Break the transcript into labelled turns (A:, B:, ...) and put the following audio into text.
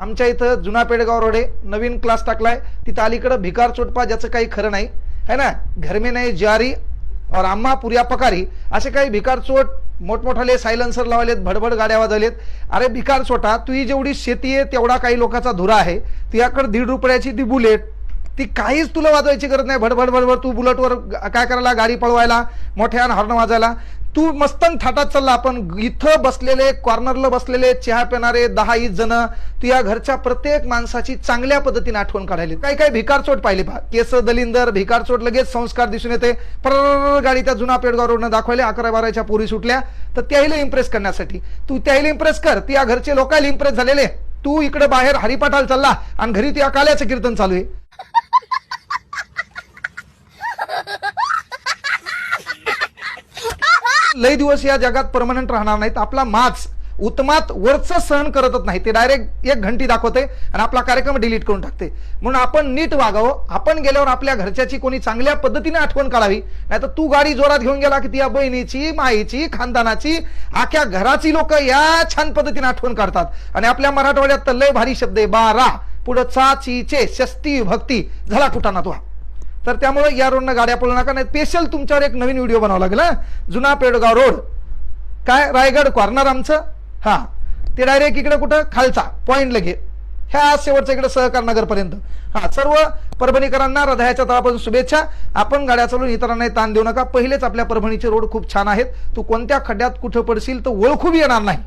A: आमच्या इथं जुना पेडगाव रोड आहे. नवीन क्लास टाकलाय. तिथं अलीकडं भिकार चोटपा ज्याचं काही खरं नाही. है ना? घर में नाही जारी और आम्हा पुऱ्या पकारी असे काही भिकार चोट मोठमोठाले सायलन्सर लावलेत भडभड गाड्या वाजवलेत. अरे भिकार चोटा तुझी जेवढी शेती आहे तेवढा काही लोकांचा धुरा आहे. तुझ्याकडे दीड रुपयाची ती बुलेट ती काहीच तुला वाजवायची गरज नाही. भडभड भडभड तू बुलेटवर काय करायला? गाडी पळवायला मोठ्यानं हॉर्न वाजायला. तू मस्तन थाटात चालला. आपण इथं बसलेले कॉर्नरला बसलेले चहा पिणारे दहा ईस जण या घरच्या प्रत्येक माणसाची चांगल्या पद्धतीने आठवण काढायली. काही काही भिकारचोट पाहिले पहा. केस दलिंदर भिकारचोट लगेच संस्कार दिसून येते. पर गाडी त्या जुना पेडगाव रोडनं दाखवले अकरा बाराच्या पोरी सुटल्या. तर त्याहीला इम्प्रेस करण्यासाठी. तू त्याहीला इम्प्रेस कर. त्या घरचे लोकायला इम्प्रेस झालेले. तू इकडे बाहेर हरिपाठाला चालला आणि घरी त्या काल्याचं कीर्तन चालू आहे. लय दिवस या जगात परमनंट राहणार नाहीत. आपला माच उत्तमात वरच सहन करतच नाही. ते डायरेक्ट एक घंटी दाखवते आणि आपला कार्यक्रम डिलीट करून टाकते. म्हणून आपण नीट वागावं. आपण गेल्यावर आपल्या घरच्याची कोणी चांगल्या पद्धतीने आठवण काढावी. नाही तर तू गाडी जोरात घेऊन गेला की या बहिणीची माईची खानदानाची आख्या घराची लोक या छान पद्धतीने आठवण काढतात. आणि आपल्या मराठवाड्यात तर लय भारी शब्द आहे बारा पुढं चाचीचे ची चे भक्ती. झाला कुठाना तो हा. तर त्यामुळे या रोडनं गाड्या पळू नका नाही स्पेशल तुमच्यावर एक नवीन व्हिडिओ बनावा लागेल जुना पेडगाव रोड. काय? रायगड कॉर्नर आमचं. हा. ते डायरेक्ट इकडे कुठं? खालचा. पॉईंट लगे. ह्या शेवटच्या इकडे सहकार नगरपर्यंत. हा सर्व परभणीकरांना हृदयाच्या तळापासून शुभेच्छा. आपण गाड्या चालून इतरांनाही ताण देऊ नका. पहिलेच आपल्या परभणीचे रोड खूप छान आहेत. तू कोणत्या खड्ड्यात कुठं पडशील तर ओळखू येणार नाही.